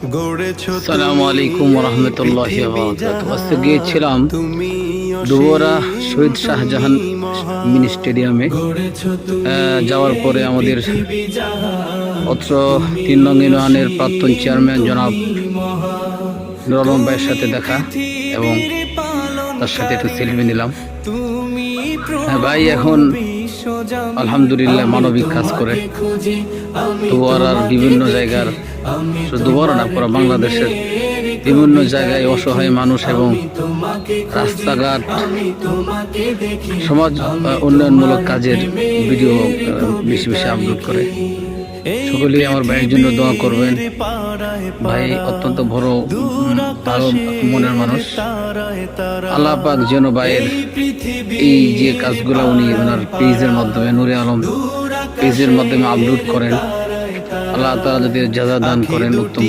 আসসালামু আলাইকুম রহমতুল্লাহ আজকে গিয়েছিলাম দুবরা শহীদ শাহজাহান মিনি স্টেডিয়ামে। যাওয়ার পরে আমাদের অত্র তিন নং ইউনিয়নের প্রাক্তন চেয়ারম্যান জনাব নুরুল ভাইয়ের সাথে দেখা এবং তার সাথে একটু সেলফি নিলাম। হ্যাঁ ভাই এখন আলহামদুলিল্লাহ মানবিক কাজ করে। দুয়ার আর বিভিন্ন জায়গার দুবারা না, পুরো বাংলাদেশের বিভিন্ন জায়গায় অসহায় মানুষ এবং রাস্তাঘাট, সমাজ উন্নয়নমূলক কাজের ভিডিও বেশি বেশি আপলোড করে। সকলেই আমার ভাইয়ের জন্য দোয়া করবেন। ভাই অত্যন্ত বড় ভালো মনের মানুষ। আল্লাহ পাক যেন ভাইয়ের এই যে কাজগুলো উনি ওনার পেজের মাধ্যমে নুরে আলম পেজের মাধ্যমে আপলোড করেন। আল্লাহ তারা যদি যাজা দান করেন উত্তম